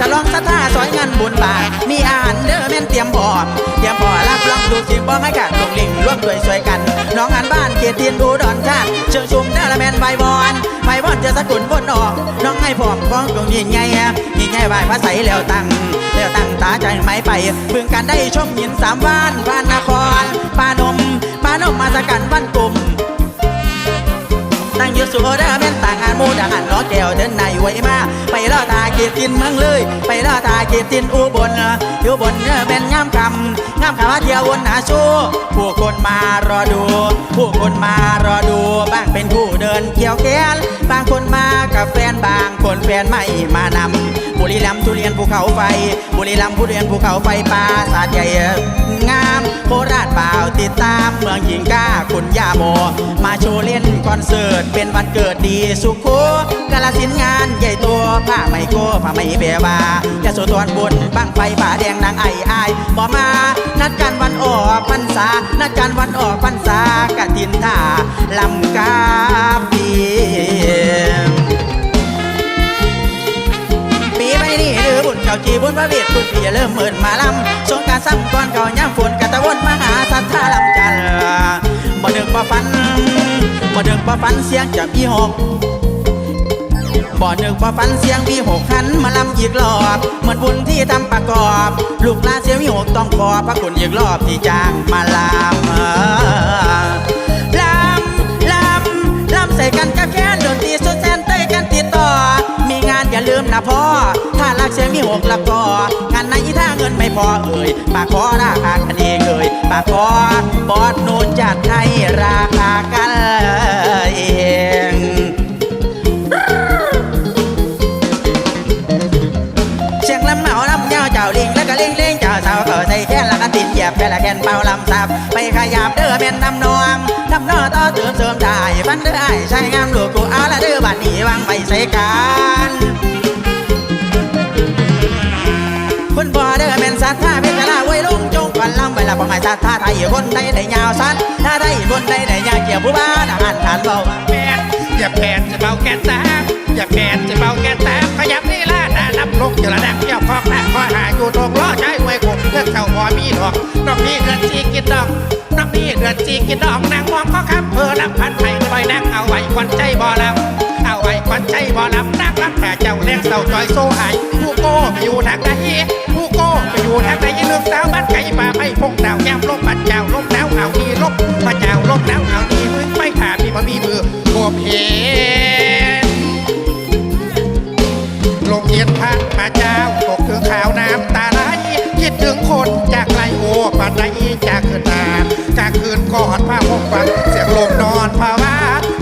ฉลองศรัทธาซอยเงานบุญบาท มีอาหารเด้อแม่นเตรียมพอมเตรียมพอรับรองดูสิบ่ให้กันลงลิงร่วมด้วยช่วยกัน น้องงานบ้านเกียรตินอุดรชาติเชิงชุมเด้อละแม่นใบบอนใบบอนจะสกุลบนออก น้องให้พร้อมของตรงยิ่งใหญ่ยิ่งใหญ่ไหวพระใสแล้วตั้งแล้วตั้งตาใจไม่ไปบึงกันได้ชมยินสามบ้านพานนครปานมปานมมาสกันบ้านกลุ่ม ตั้งอยู่สุดาแม่นต่างงานมูดังอันล้อแก้วเดินในไว้มา ไปล่อตาเกียรตินเมืองเลย ไปล่อตาเกียรตินอุบล อยู่บนเนื้อเป็นงามคำงามคำว่าเที่ยววนหาชูผู้คนมารอดู ผู้คนมารอดู บางเป็นผู้เดินเกี่ยวแขนบางคนมากับแฟนบางคนแฟนไม่มานำบุรีรัมย์ทุเรียนภูเขาไฟ บุรีรัมย์ทุเรียนภูเขาไฟปราสาทใหญ่งามโคราชเปล่าติดตามเมืองหญิงก้าคุณย่าโม มาโชว์เล่นคอนเสิร์ตเป็นวันเกิดดีสุโขกา ลสินงานใหญ่ตัวผ้าไหมโกผ้าไหมเบวาจะสุทวนบุญบังไฟป่าแดงนางไอ้อายบ่มา นัดกันวันออกพรรษา นัดกันวันออกพรรษากะทินท่าลำกาปีปีไปนี่หรือบุญเก่าจีบุญพระเวทบุญพี่เริ่มเมินมาลำสงกรารซ้ำก่อนเก่าย่ำฝนกะตะวนมหาสัทธาลำจันทร์บ่นึกบ่ฝันบ่นึกบ่ฝันเสียงจะมีหก บ่นึกบ่ฝันเสียงมีหกขันมาลำอีกรอบ เหมือนบุญที่ทำประกอบ ลูกลาเสียงมีหกต้องขอพระคุณอีกรอบที่จ้างมาลำลำลำลำใส่กันกับแค้นดนตรีสุดแสนเต้ยกันติดต่อ มีงานอย่าลืมนะพ่อ ถ้ารักเสียงมีหกละก็งานไหนถ้าเงินไม่พอเอ่ยปากขอราคากันเองเอ่ยปากขอบอสนูนจัดให้ราค ละแคนเป่าลำสับไปขยับเด้อแม่นนำนองนำนอต่อเติมเสริมได้ฟันเด้อไอ้ใช้งามลูกกูเอาละเด้อบัดนี้วางไปใส่กันคุณพ่อเด้อแม่นสัตว์ท่าเป็นกะลาไว้ลงจงก่อนลำไปละบ่หมายสัตว์ท่าไทยคนใดได้ยาวสั้นถ้าได้คนใดได้ยาวเกี่ยวผู้บ้านอาหารทานเบาแปดอย่าแผนจะเบาแกนสาอย่าแผนจะเบาแกนสาขยับนี่ล่ะนะนับลกอยู่ระดับเกี่ยวคอกหน้าคอยหาอยู่ตรงล้อใช้ไว้คงเพื่อเข่าพอมีดอกน้อง จีกินดอกน้องนี่เดือนจีกินดอกนางมองก็คำเพอลำพันไผ่ลอยนางเอาไว้ควันใจบ่อลำเอาไว้ควันใจบ่อลำนางรับแต่เจ้าเลี้ยงเสาจอยโซ่หายผู้โก้ไปอยู่ทางไหนผู้โก้ไปอยู่ทางไหนเลือกสาวบ้านไก่ป่าไม่พงดาวแก้มลมบัดเจ้าลมหนาวเอาดีลมพระเจ้าลมหนาวเอาดีมึงไม่ขาดมีบ่มีมือโกเพนลมเย็นพัดมาานจากคืนก่อนผ้าพกฟังเสียงลมนอนภาวะ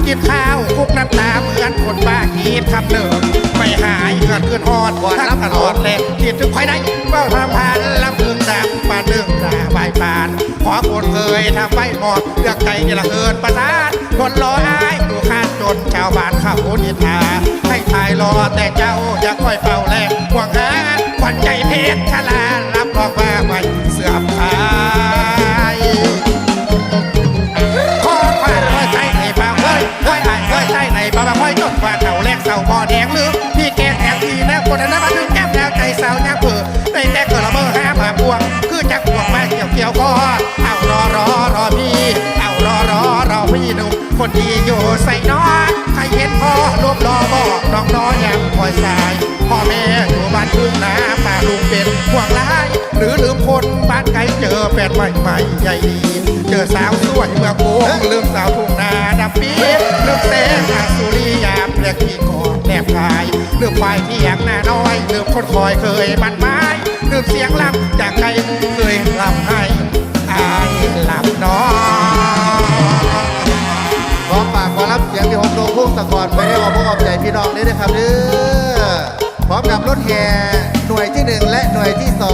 กินข้าวคุกน้ำตาเหมือนคนบ้ากีดคำเดิมไม่หายเกิดขึ้นฮอดทั้งตลอดเลยคิดถึงใครได้เฝ้าทำพันลำพึงดำปานเรื่องตาใบปาน ขอคนเคยทำไฟหมดเลือกใจจะละเกินประสานคนรออายดูคาดจนชาวบ้านข้านิทาให้ทายรอแต่เจ้าอย่าค่อยเฝ้าแลกห่วงหาขวัญใจเพชรชลารับรองว่าไม่เสื่อมคาบ่อแดงลืมพี่แกแถมทีนะคนนั้นมาถึงแก้มแล้วใจสาวยังเผื่อในแต่เกิดละเมอหาผ่าพวง คือจักพวงมาเกี่ยวเกี่ยวก็เอารอรอรอพี่ เอารอรอรอพี่หนุ่มคนดีอยู่ใส่น้อยใครเห็นพ่อรูปรอบอกน้องน้อยยังคอยสาย พ่อแม่อยู่บ้านทุ่งนาป่าลุงเป็นห่วงร้าย หรือลืมคนบ้านไกลเจอแฟนใหม่ใหม่ใหญ่ดีเจอสาวสวยเมื่อโกงลืมสาวทุ่งนาดำปีลืมแสงอาสุริยาเปลือกที่กอดแนบกายลืมไฟที่ยกหน้าน้อยลืมคนคอยเคยมันไม้ลืมเสียงลำจากใครเคยลำให้อายลำน้อยขอฝากขอรับเสียงที่หกโดพุ่งสะกอนไปให้ขอบพระขอบใจพี่น้องนี้นะครับเด้อพร้อมกับรถแห่หน่วยที่หนึ่งและหน่วยที่สอง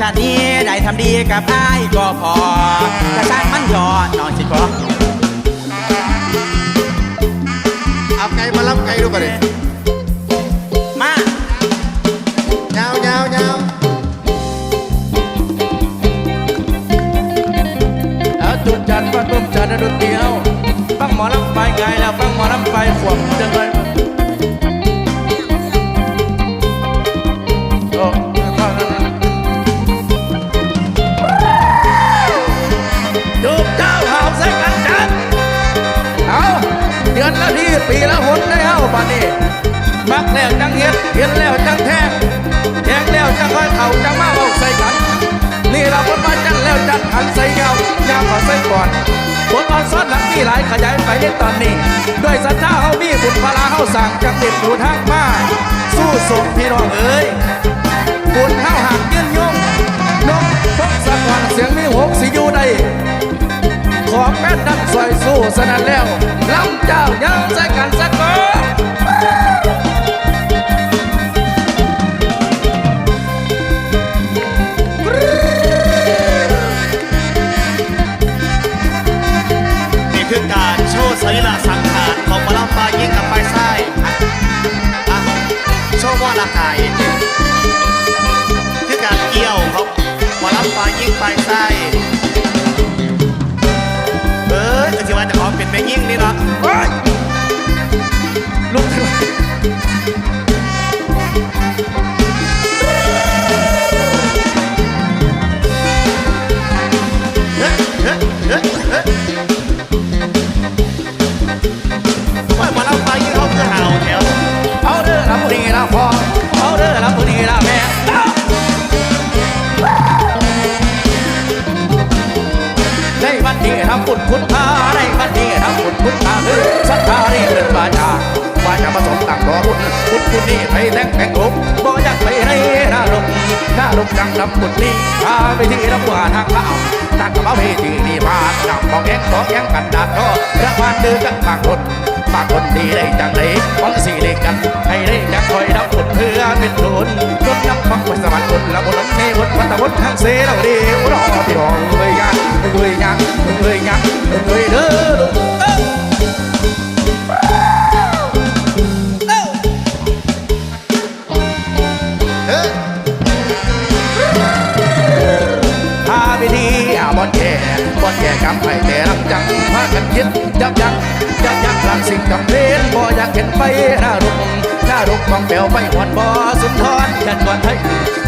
ชาตินี้ได้ทำดีกับอ้ายก็พอแต่ช่างมันยอดน้องสิขอเอาไก่มาลับไก่ดูไปเลย ปีละหนได้เฮาบัดนี้มักแล้วจังเฮ็ดเห็นแล้วจังแทงแทงแล้วจังค่อยเข่าจังมาเอาใส่กัน นี่เราบนมาจังแล้วจังหันใส่เงายามขอใส่ก่อนบทออนซ้อนหลังที่หลายขยายไปในตอนนี้ ด้วยสัญชาเฮามีบุญพลาเฮาสั่งจังเด็ดหูทางมาสู้สมพี่น้องเอ้ยบุญเฮาหักยืนย ว่ามอลำปลายิงเขาคือหาวแถวเอาเด้อรับผู้นี้นะพ่อเอาเด้อรับผู้นี้นะแม่ในวันนี้ทำบุญคุณพาในวันนี้ทำบุญคุณพาเฮ้ยศรัทธานี่เป็นวาจาวาจาผสมต่างรอบุญบุญคุณนี่ไปแทงแข่งลมบ่อย งหน้าลงจังทำบุญนี่พาไปที่รับผู้หาทางเข้าตั้งกระเป๋าเวทีนี่พาดำบอกแองบอกแองกันดาดก็ระวานเดือกันบางคนบางคนดีได้จังเลยฟังสีเล็กกันให้ได้จังคอยรับผลเพื่อเป็นทุนรถน้ำฟังวันสวรรค์คนละบนรถเมย์บนวัตบนทางเสเราดีรอพี่รองเอ้ยยังเอ้ยยังเอ้ยยังเอ้ยเด้อ ยั้งหลังสิ่งจำเป็นบ่อยากเห็นไปหน้ารุกหน้ารุกมองแปวไปหวนบ่สุนทรยันก่อนให้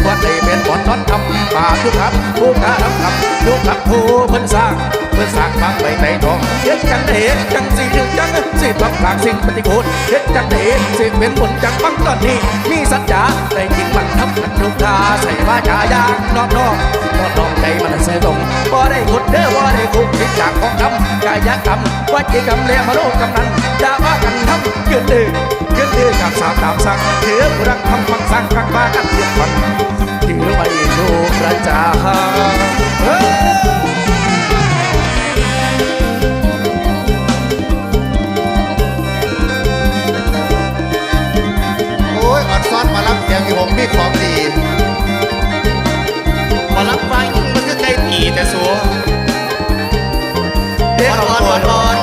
ก่อนเลยเป็นบ่อนนอนทำป่าทุกครับผู้กาทำกับทุกครับผู้เพิ่นสร้าง พิ่นสร้างบางใบไต่ทองเฮ็ดจังได้เฮ็ดจังสิถึงจังสิปรับพลางสิ่งปฏิกูลเฮ็ดจังได้เฮ็สิเป็นผลจังบังตอนนี้มีสัจจะได้จริงมันทำกันทุกทาใส่ว่าจายางนอกนอกนอกนอกใจมันเสื่อตรงบ่ได้ขุดเด้อบ่ได้คุกคิดจากของดำกายกรรมวจีกรรมเลี้ยมาโนกกำนันด่าว่ากันทำยืนดื้อยืนดื้อกับสามตามสั่งถือรักทำฟังสั่งกักมากันเรียกฟันถือไว้ดูประจา โอ้ยอดซ้อนมารับเสียงที่ผมมีของดีหมอลำปลายิงมันคือไก่ตีแต่สัวเดี๋ยวอ่เอาอนก่อ่ออนนอ่อน